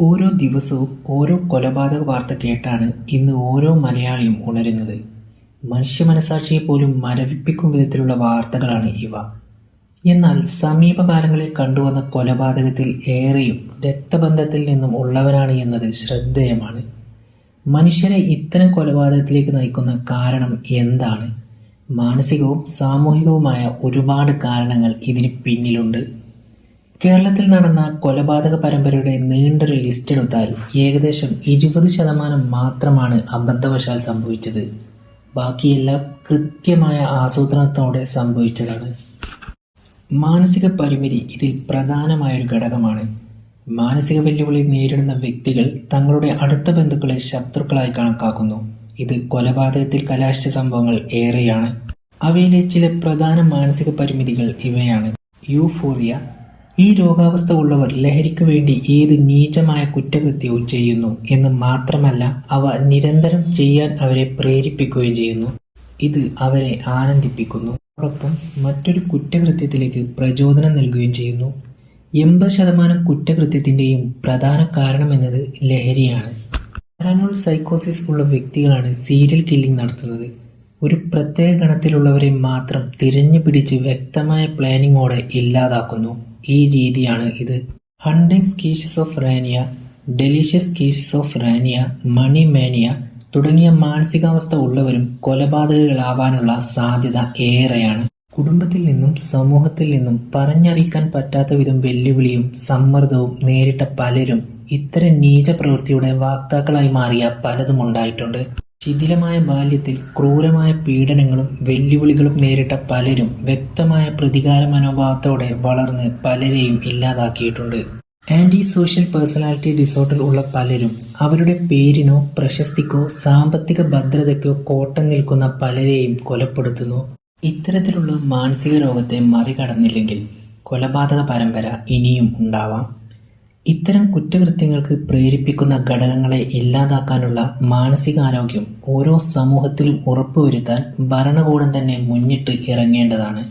ഓരോ ദിവസവും ഓരോ കൊലപാതക വാർത്ത കേട്ടാണ് ഇന്ന് ഓരോ മലയാളിയും ഉണരുന്നത്. മനുഷ്യ മനസാക്ഷിയെ പോലും മരവിപ്പിക്കും വിധത്തിലുള്ള വാർത്തകളാണ് ഇവ. എന്നാൽ സമീപകാലങ്ങളിൽ കണ്ടുവന്ന കൊലപാതകത്തിൽ ഏറെയും രക്തബന്ധത്തിൽ നിന്നും ഉള്ളവരാണ് എന്നത് ശ്രദ്ധേയമാണ്. മനുഷ്യരെ ഇത്തരം കൊലപാതകത്തിലേക്ക് നയിക്കുന്ന കാരണം എന്താണ്? മാനസികവും സാമൂഹികവുമായ ഒരുപാട് കാരണങ്ങൾ ഇതിന് പിന്നിലുണ്ട്. കേരളത്തിൽ നടന്ന കൊലപാതക പരമ്പരയുടെ നീണ്ടൊരു ലിസ്റ്റ് എടുത്താൽ ഏകദേശം ഇരുപത് ശതമാനം മാത്രമാണ് അബദ്ധവശാൽ സംഭവിച്ചത്. ബാക്കിയെല്ലാം കൃത്യമായ ആസൂത്രണത്തോടെ സംഭവിച്ചതാണ്. മാനസിക പരിമിതി ഇതിൽ പ്രധാനമായൊരു ഘടകമാണ്. മാനസിക വെല്ലുവിളി നേരിടുന്ന വ്യക്തികൾ തങ്ങളുടെ അടുത്ത ബന്ധുക്കളെ ശത്രുക്കളായി കണക്കാക്കുന്നു. ഇത് കൊലപാതകത്തിൽ കലാശിച്ച സംഭവങ്ങൾ ഏറെയാണ്. അവയിലെ ചില പ്രധാന മാനസിക പരിമിതികൾ ഇവയാണ്. യൂഫോറിയ ഈ രോഗാവസ്ഥ ഉള്ളവർ ലഹരിക്ക് വേണ്ടി ഏത് നീചമായ കുറ്റകൃത്യവും ചെയ്യുന്നു എന്ന് മാത്രമല്ല അവ നിരന്തരം ചെയ്യാൻ അവരെ പ്രേരിപ്പിക്കുകയും ചെയ്യുന്നു. ഇത് അവരെ ആനന്ദിപ്പിക്കുന്നു. അതോടൊപ്പം മറ്റൊരു കുറ്റകൃത്യത്തിലേക്ക് പ്രചോദനം നൽകുകയും ചെയ്യുന്നു. എൺപത് ശതമാനം കുറ്റകൃത്യത്തിന്റെയും പ്രധാന കാരണമെന്നത് ലഹരിയാണ്. പാരാനോൾ സൈക്കോസിസ് ഉള്ള വ്യക്തികളാണ് സീരിയൽ കില്ലിംഗ് നടത്തുന്നത്. ഒരു പ്രത്യേക ഗണത്തിലുള്ളവരെ മാത്രം തിരഞ്ഞു പിടിച്ച് വ്യക്തമായ പ്ലാനിങ്ങോടെ ഇല്ലാതാക്കുന്നു. ഈ രീതിയാണ് ഇത്. ഹൺഡ്രഡ് സ്കീഷസ് ഓഫ് റാനിയ ഡെലീഷ്യസ് കേസസ് ഓഫ് റാനിയ മണി മാനിയ തുടങ്ങിയ മാനസികാവസ്ഥ ഉള്ളവരും കൊലപാതകങ്ങളാവാനുള്ള സാധ്യത ഏറെയാണ്. കുടുംബത്തിൽ നിന്നും സമൂഹത്തിൽ നിന്നും പറഞ്ഞറിയിക്കാൻ പറ്റാത്ത വിധം വെല്ലുവിളിയും സമ്മർദ്ദവും നേരിട്ട പലരും ഇത്തരം നീച പ്രവൃത്തിയുടെ വാക്താക്കളായി മാറിയ പലതും ഉണ്ടായിട്ടുണ്ട്. ശിഥിലമായ ബാല്യത്തിൽ ക്രൂരമായ പീഡനങ്ങളും വെല്ലുവിളികളും നേരിട്ട പലരും വ്യക്തമായ പ്രതികാര മനോഭാവത്തോടെ വളർന്ന് പലരെയും ഇല്ലാതാക്കിയിട്ടുണ്ട്. ആന്റി സോഷ്യൽ പേഴ്സണാലിറ്റി ഡിസോർഡർ ഉള്ള പലരും അവരുടെ പേരിനോ പ്രശസ്തിക്കോ സാമ്പത്തിക ഭദ്രതയ്ക്കോ കോട്ടം നിൽക്കുന്ന പലരെയും കൊലപ്പെടുത്തുന്നു. ഇത്തരത്തിലുള്ള മാനസിക രോഗത്തെ മറികടന്നില്ലെങ്കിൽ കൊലപാതക പരമ്പര ഇനിയും ഉണ്ടാവാം. ഇത്തരം കുറ്റകൃത്യങ്ങൾക്ക് പ്രേരിപ്പിക്കുന്ന ഘടകങ്ങളെ ഇല്ലാതാക്കാനുള്ള മാനസികാരോഗ്യം ഓരോ സമൂഹത്തിലും ഉറപ്പുവരുത്താൻ ഭരണകൂടം തന്നെ മുന്നിട്ട് ഇറങ്ങേണ്ടതാണ്.